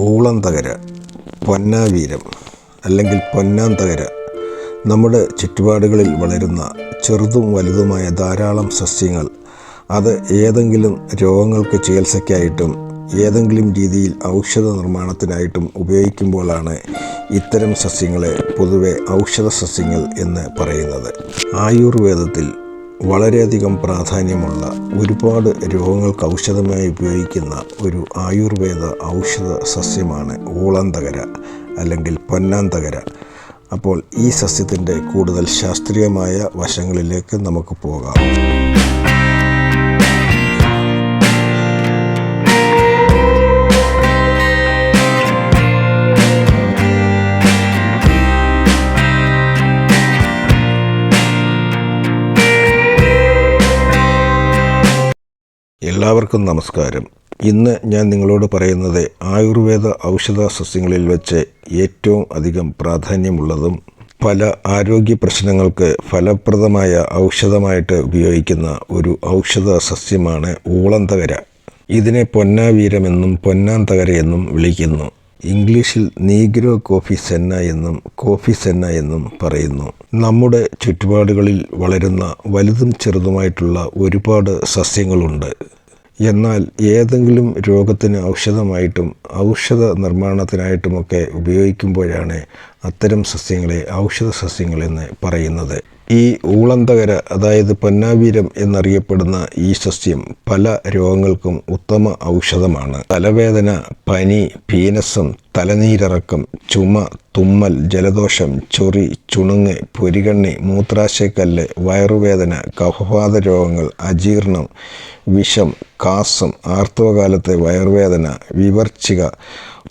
ഊളംതകര പൊന്നാവീരം അല്ലെങ്കിൽ പൊന്നാന്തകര നമ്മുടെ ചുറ്റുപാടുകളിൽ വളരുന്ന ചെറുതും വലുതുമായ ധാരാളം സസ്യങ്ങൾ. അത് ഏതെങ്കിലും രോഗങ്ങൾക്ക് ചികിത്സയ്ക്കായിട്ടും ഏതെങ്കിലും രീതിയിൽ ഔഷധ നിർമ്മാണത്തിനായിട്ടും ഉപയോഗിക്കുമ്പോഴാണ് ഇത്തരം സസ്യങ്ങളെ പൊതുവെ ഔഷധ സസ്യങ്ങൾ എന്ന് പറയുന്നത്. ആയുർവേദത്തിൽ വളരെയധികം പ്രാധാന്യമുള്ള ഒരുപാട് രോഗങ്ങൾക്ക് ഔഷധമായി ഉപയോഗിക്കുന്ന ഒരു ആയുർവേദ ഔഷധ സസ്യമാണ് ഊളന്തകര അല്ലെങ്കിൽ പൊന്നാന്തകര. അപ്പോൾ ഈ സസ്യത്തിന്റെ കൂടുതൽ ശാസ്ത്രീയമായ വശങ്ങളിലേക്ക് നമുക്ക് പോകാം. എല്ലാവർക്കും നമസ്കാരം. ഇന്ന് ഞാൻ നിങ്ങളോട് പറയുന്നത് ആയുർവേദ ഔഷധ സസ്യങ്ങളിൽ വെച്ച് ഏറ്റവും അധികം പ്രാധാന്യമുള്ളതും പല ആരോഗ്യ പ്രശ്നങ്ങൾക്ക് ഫലപ്രദമായ ഔഷധമായിട്ട് ഉപയോഗിക്കുന്ന ഒരു ഔഷധ സസ്യമാണ് ഊളന്തകര ഇതിനെ പൊന്നാവീരമെന്നും പൊന്നാന്തകര എന്നും വിളിക്കുന്നു. ഇംഗ്ലീഷിൽ നീഗ്രോ കോഫി സെന്ന എന്നും കോഫി സെന്ന എന്നും പറയുന്നു. നമ്മുടെ ചുറ്റുപാടുകളിൽ വളരുന്ന വലുതും ചെറുതുമായിട്ടുള്ള ഒരുപാട് സസ്യങ്ങളുണ്ട്. എന്നാൽ ഏതെങ്കിലും രോഗത്തിന് ഔഷധമായിട്ടും ഔഷധ നിർമ്മാണത്തിനായിട്ടുമൊക്കെ ഉപയോഗിക്കുമ്പോഴാണ് അത്തരം സസ്യങ്ങളെ ഔഷധ സസ്യങ്ങളെന്ന് പറയുന്നത്. ഈ ഊളന്തകര അതായത് പൊന്നാവീരം എന്നറിയപ്പെടുന്ന ഈ സസ്യം പല രോഗങ്ങൾക്കും ഉത്തമ ഔഷധമാണ്. തലവേദന പനി പീനസം തലനീരിറക്കം ചുമ തുമ്മൽ ജലദോഷം ചൊറി ചുണുങ്ങ് പൊരികണ്ണി മൂത്രാശയക്കല്ല് വയറുവേദന കഫവാത രോഗങ്ങൾ അജീർണം വിഷം കാസം ആർത്തവകാലത്തെ വയറുവേദന വിവർച്ചിക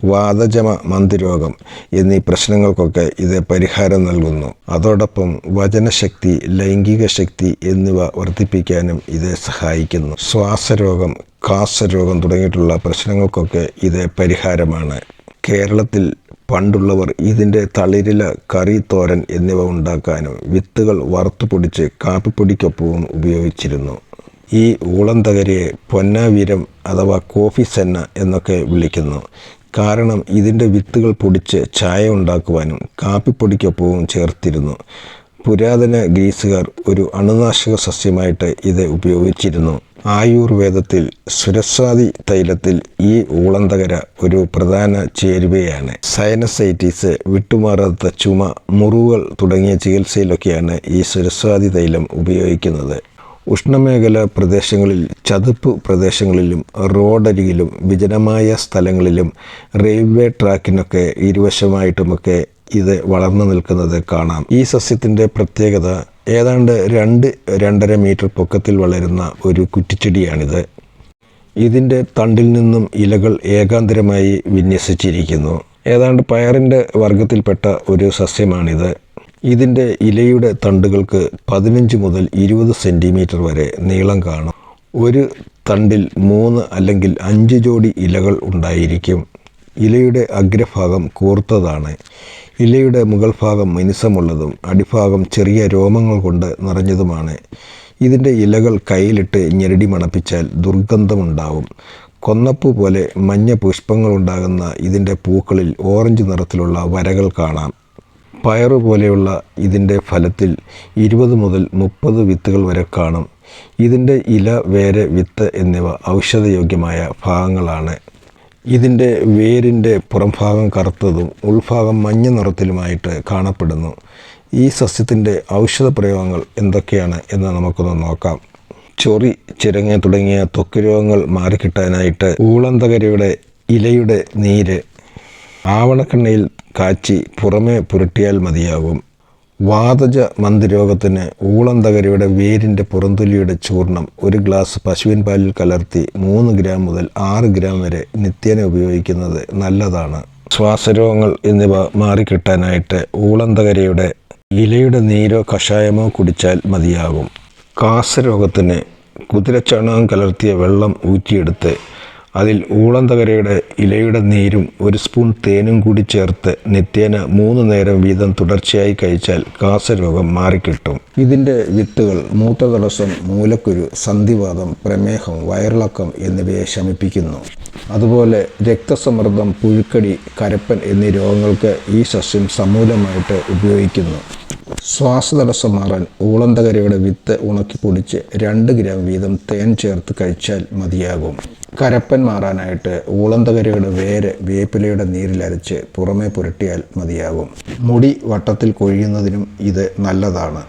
വാതജമ മന്ദിരോഗം എന്നീ പ്രശ്നങ്ങൾക്കൊക്കെ ഇത് പരിഹാരം നൽകുന്നു. അതോടൊപ്പം വചനശക്തി ലൈംഗിക ശക്തി എന്നിവ വർദ്ധിപ്പിക്കാനും ഇത് സഹായിക്കുന്നു. ശ്വാസരോഗം കാസരോഗം തുടങ്ങിയിട്ടുള്ള പ്രശ്നങ്ങൾക്കൊക്കെ ഇത് പരിഹാരമാണ്. കേരളത്തിൽ പണ്ടുള്ളവർ ഇതിന്റെ തളിരില കറി തോരൻ എന്നിവ ഉണ്ടാക്കാനും വിത്തുകൾ വറുത്തുപൊടിച്ച് കാപ്പിപ്പൊടിക്കൊപ്പവും ഉപയോഗിച്ചിരുന്നു. ഈ ഊളന്തകരയെ പൊന്നാവീരം അഥവാ കോഫി സെന്ന എന്നൊക്കെ വിളിക്കുന്നു. കാരണം ഇതിന്റെ വിത്തുകൾ പൊടിച്ച് ചായ ഉണ്ടാക്കുവാനും കാപ്പിപ്പൊടിക്കൊപ്പവും ചേർത്തിരുന്നു. പുരാതന ഗ്രീസുകാർ ഒരു അണുനാശക സസ്യമായിട്ട് ഇത് ഉപയോഗിച്ചിരുന്നു. ആയുർവേദത്തിൽ സുരസ്വാദി തൈലത്തിൽ ഈ ഊളന്തകര ഒരു പ്രധാന ചേരുവയാണ്. സൈനസൈറ്റീസ് വിട്ടുമാറാത്ത ചുമ മുറിവുകൾ തുടങ്ങിയ ചികിത്സയിലൊക്കെയാണ് ഈ സുരസ്വാദി തൈലം ഉപയോഗിക്കുന്നത്. ഉഷ്ണമേഖല പ്രദേശങ്ങളിൽ ചതുപ്പ് പ്രദേശങ്ങളിലും റോഡരികിലും വിജനമായ സ്ഥലങ്ങളിലും റെയിൽവേ ട്രാക്കിനൊക്കെ ഇരുവശമായിട്ടുമൊക്കെ ഇത് വളർന്നു നിൽക്കുന്നത് കാണാം. ഈ സസ്യത്തിന്റെ പ്രത്യേകത ഏതാണ്ട് രണ്ട് രണ്ടര മീറ്റർ പൊക്കത്തിൽ വളരുന്ന ഒരു കുറ്റിച്ചെടിയാണിത്. ഇതിന്റെ തണ്ടിൽ നിന്നും ഇലകൾ ഏകാന്തരമായി വിന്യസിച്ചിരിക്കുന്നു. ഏതാണ്ട് പയറിന്റെ വർഗത്തിൽപ്പെട്ട ഒരു സസ്യമാണിത്. ഇതിന്റെ ഇലയുടെ തണ്ടുകൾക്ക് പതിനഞ്ച് മുതൽ ഇരുപത് സെന്റിമീറ്റർ വരെ നീളം കാണും. ഒരു തണ്ടിൽ മൂന്ന് അല്ലെങ്കിൽ അഞ്ച് ജോഡി ഇലകൾ ഉണ്ടായിരിക്കും. ഇലയുടെ അഗ്രഭാഗം കൂർത്തതാണ്. ഇലയുടെ മുകൾ ഭാഗം മിനുസമുള്ളതും അടിഭാഗം ചെറിയ രോമങ്ങൾ കൊണ്ട് നിറഞ്ഞതുമാണ്. ഇതിന്റെ ഇലകൾ കയ്യിലിട്ട് ഞെരടി മണപ്പിച്ചാൽ ദുർഗന്ധമുണ്ടാവും. കൊന്നപ്പൂ പോലെ മഞ്ഞ പുഷ്പങ്ങളുണ്ടാകുന്ന ഇതിന്റെ പൂക്കളിൽ ഓറഞ്ച് നിറത്തിലുള്ള വരകൾ കാണാം. പയറ് പോലെയുള്ള ഇതിന്റെ ഫലത്തിൽ ഇരുപത് മുതൽ മുപ്പത് വിത്തുകൾ വരെ കാണും. ഇതിന്റെ ഇല വേര് വിത്ത് എന്നിവ ഔഷധയോഗ്യമായ ഭാഗങ്ങളാണ്. ഇതിന്റെ വേരിന്റെ പുറംഭാഗം കറുത്തതും ഉൾഭാഗം മഞ്ഞ നിറത്തിലുമായിട്ട് കാണപ്പെടുന്നു. ഈ സസ്യത്തിന്റെ ഔഷധ പ്രയോഗങ്ങൾ എന്തൊക്കെയാണ് എന്ന് നമുക്കൊന്ന് നോക്കാം. ചൊറി ചിരങ്ങ തുടങ്ങിയ ത്വക്ക് രോഗങ്ങൾ മാറിക്കിട്ടാനായിട്ട് ഊളന്തകരയുടെ ഇലയുടെ നീര് ആവണക്കെണ്ണയിൽ കാച്ചി പുറമേ പുരട്ടിയാൽ മതിയാകും വാതജ മന്ദരോഗത്തിന് ഊളന്തകരയുടെ വേരിന്റെ പുറന്തൊലിയുടെ ചൂർണം ഒരു ഗ്ലാസ് പശുവിൻ പാലിൽ കലർത്തി മൂന്ന് ഗ്രാം മുതൽ ആറ് ഗ്രാം വരെ നിത്യേന ഉപയോഗിക്കുന്നത് നല്ലതാണ്. ശ്വാസരോഗങ്ങൾ എന്നിവ മാറിക്കിട്ടാനായിട്ട് ഊളന്തകരയുടെ ഇലയുടെ നീരോ കഷായമോ കുടിച്ചാൽ മതിയാകും കാസരോഗത്തിന് കുതിരച്ചാണകം കലർത്തിയ വെള്ളം ഊറ്റിയെടുത്ത് അതിൽ ഊളന്തകരയുടെ ഇലയുടെ നീരും ഒരു സ്പൂൺ തേനും കൂടി ചേർത്ത് നിത്യേന മൂന്ന് നേരം വീതം തുടർച്ചയായി കഴിച്ചാൽ കാസരോഗം മാറിക്കിട്ടും. ഇതിന്റെ വിത്തുകൾ മൂത്രതടസ്സം മൂലക്കുരു സന്ധിവാദം പ്രമേഹം വയറിളക്കം എന്നിവയെ ശമിപ്പിക്കുന്നു. അതുപോലെ രക്തസമ്മർദ്ദം പുഴുക്കടി കരപ്പൻ എന്നീ രോഗങ്ങൾക്ക് ഈ സസ്യം സമൂലമായിട്ട് ഉപയോഗിക്കുന്നു. ശ്വാസതടസ്സം മാറാൻ ഊളന്തകരയുടെ വിത്ത് ഉണക്കി പൊടിച്ച് രണ്ട് ഗ്രാം വീതം തേൻ ചേർത്ത് കഴിച്ചാൽ മതിയാകും. കരപ്പൻ മാറാനായിട്ട് ഊളന്തകരയുടെ വേര് വേപ്പിലയുടെ നീരിലരച്ച് പുറമേ പുരട്ടിയാൽ മതിയാകും. മുടി വട്ടത്തിൽ കൊഴിയുന്നതിനും ഇത് നല്ലതാണ്.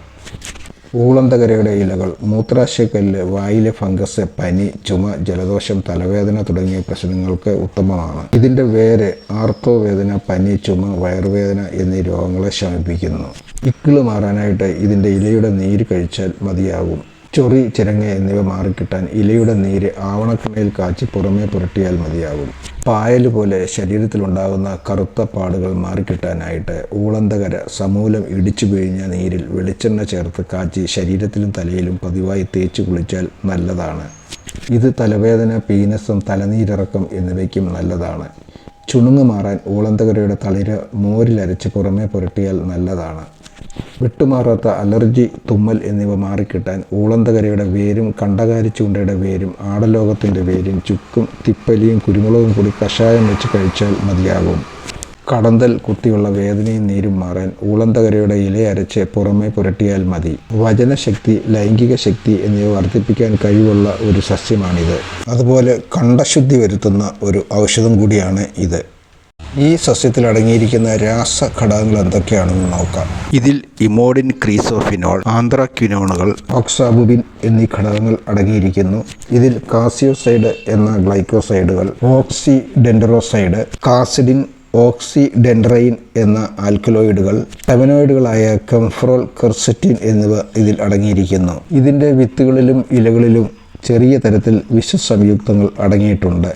ഊളന്തകരയുടെ ഇലകൾ മൂത്രാശയക്കല്ല് വായിലെ ഫംഗസ് പനി ചുമ ജലദോഷം തലവേദന തുടങ്ങിയ പ്രശ്നങ്ങൾക്ക് ഉത്തമമാണ്. ഇതിന്റെ വേര് ആർത്തവവേദന പനി ചുമ വയറുവേദന എന്നീ രോഗങ്ങളെ ശമിപ്പിക്കുന്നു. ഇക്കിൾ മാറാനായിട്ട് ഇതിന്റെ ഇലയുടെ നീര് കഴിച്ചാൽ മതിയാകും. ചൊറി ചിരങ്ങ എന്നിവ മാറിക്കിട്ടാൻ ഇലയുടെ നീര് ആവണക്കണ്ണയിൽ കാച്ചി പുറമേ പുരട്ടിയാൽ മതിയാകും. പായൽ പോലെ ശരീരത്തിലുണ്ടാകുന്ന കറുത്ത പാടുകൾ മാറിക്കിട്ടാനായിട്ട് ഊളന്തകര സമൂലം ഇടിച്ചു പിഴിഞ്ഞ നീരിൽ വെളിച്ചെണ്ണ ചേർത്ത് കാച്ചി ശരീരത്തിലും തലയിലും പതിവായി തേച്ച് കുളിച്ചാൽ നല്ലതാണ്. ഇത് തലവേദന പീനസം തലനീരിറക്കം എന്നിവയ്ക്കും നല്ലതാണ്. ചുണുങ്ങ് മാറാൻ ഊളന്തകരയുടെ തളിര് മോരിലരച്ച് പുറമേ പുരട്ടിയാൽ നല്ലതാണ്. വിട്ടുമാറാത്ത അലർജി തുമ്മൽ എന്നിവ മാറിക്കിട്ടാൻ ഊളന്തകരയുടെ വേരും കണ്ടകാരി ചൂണ്ടയുടെ വേരും ആടലോകത്തിന്റെ വേരും ചുക്കും തിപ്പലിയും കുരുമുളകും കൂടി കഷായം വെച്ച് കഴിച്ചാൽ മതിയാകും. കടന്തൽ കുത്തിയുള്ള വേദനയും നീരും മാറാൻ ഊളന്തകരയുടെ ഇല അരച്ച് പുറമെ പുരട്ടിയാൽ മതി. വചനശക്തി ലൈംഗിക ശക്തി എന്നിവ വർദ്ധിപ്പിക്കാൻ കഴിവുള്ള ഒരു സസ്യമാണിത്. അതുപോലെ കണ്ടശുദ്ധി വരുത്തുന്ന ഒരു ഔഷധം കൂടിയാണ് ഇത്. ഈ സസ്യത്തിൽ അടങ്ങിയിരിക്കുന്ന രാസഘടകങ്ങൾ എന്തൊക്കെയാണെന്ന് നോക്കാം. ഇതിൽ ഇമോഡിൻ ക്രീസോഫിനോൾ ആന്ത്രാക്വിനോണുകൾ ഓക്സാബുബിൻ എന്നീ ഘടകങ്ങൾ അടങ്ങിയിരിക്കുന്നു. ഇതിൽ കാസിയോസൈഡ് എന്ന ഗ്ലൈക്കോസൈഡുകൾ ഓക്സി ഡെൻഡറോസൈഡ് കാസിഡിൻ ഓക്സി ഡെൻഡ്രൈൻ എന്ന ആൽക്കലോയിഡുകൾ ടെവനോയിഡുകളായ കംഫ്രോൾ കെർസറ്റിൻ എന്നിവ ഇതിൽ അടങ്ങിയിരിക്കുന്നു. ഇതിന്റെ വിത്തുകളിലും ഇലകളിലും ചെറിയ തരത്തിൽ വിഷസംയുക്തങ്ങൾ അടങ്ങിയിട്ടുണ്ട്.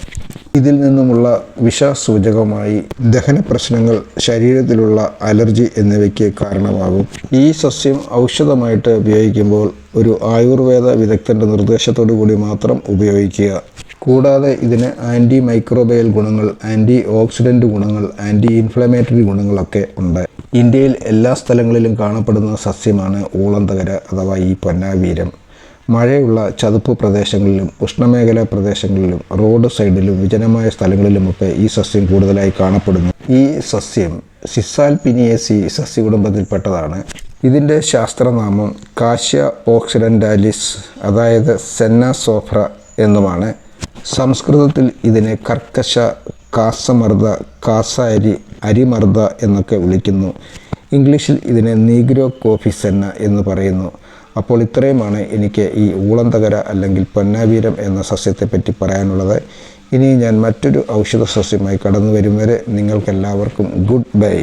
ഇതിൽ നിന്നുമുള്ള വിഷസൂചകമായി ദഹന പ്രശ്നങ്ങൾ ശരീരത്തിലുള്ള അലർജി എന്നിവയ്ക്ക് കാരണമാകും. ഈ സസ്യം ഔഷധമായിട്ട് ഉപയോഗിക്കുമ്പോൾ ഒരു ആയുർവേദ വിദഗ്ധന്റെ നിർദ്ദേശത്തോടു കൂടി മാത്രം ഉപയോഗിക്കുക. കൂടാതെ ഇതിന് ആന്റി മൈക്രോബയൽ ഗുണങ്ങൾ ആന്റി ഓക്സിഡന്റ് ഗുണങ്ങൾ ആന്റി ഇൻഫ്ലമേറ്ററി ഗുണങ്ങളൊക്കെ ഉണ്ട്. ഇന്ത്യയിൽ എല്ലാ സ്ഥലങ്ങളിലും കാണപ്പെടുന്ന സസ്യമാണ് ഊളന്തകര അഥവാ ഈ പൊന്നാവീരം. മഴയുള്ള ചതുപ്പ് പ്രദേശങ്ങളിലും ഉഷ്ണമേഖലാ പ്രദേശങ്ങളിലും റോഡ് സൈഡിലും വിജനമായ സ്ഥലങ്ങളിലുമൊക്കെ ഈ സസ്യം കൂടുതലായി കാണപ്പെടുന്നു. ഈ സസ്യം സിസാൽപിനിയേസി സസ്യകുടുംബത്തിൽപ്പെട്ടതാണ്. ഇതിന്റെ ശാസ്ത്രനാമം കാശ്യ ഓക്സിഡന്റാലിസ് അതായത് സെന്നാസോഫ്ര എന്നുമാണ്. സംസ്കൃതത്തിൽ ഇതിനെ കർക്കശ കാസമർദ കാസാരി അരിമർദ്ദ എന്നൊക്കെ വിളിക്കുന്നു. ഇംഗ്ലീഷിൽ ഇതിനെ നീഗ്രോ കോഫി സെന്ന എന്ന് പറയുന്നു. അപ്പോൾ ഇത്രയുമാണ് എനിക്ക് ഈ ഊളന്തകര അല്ലെങ്കിൽ പൊന്നാവീരം എന്ന സസ്യത്തെപ്പറ്റി പറയാനുള്ളത്. ഇനി ഞാൻ മറ്റൊരു ഔഷധ സസ്യമായി കടന്നു വരും വരെ നിങ്ങൾക്കെല്ലാവർക്കും ഗുഡ് ബൈ.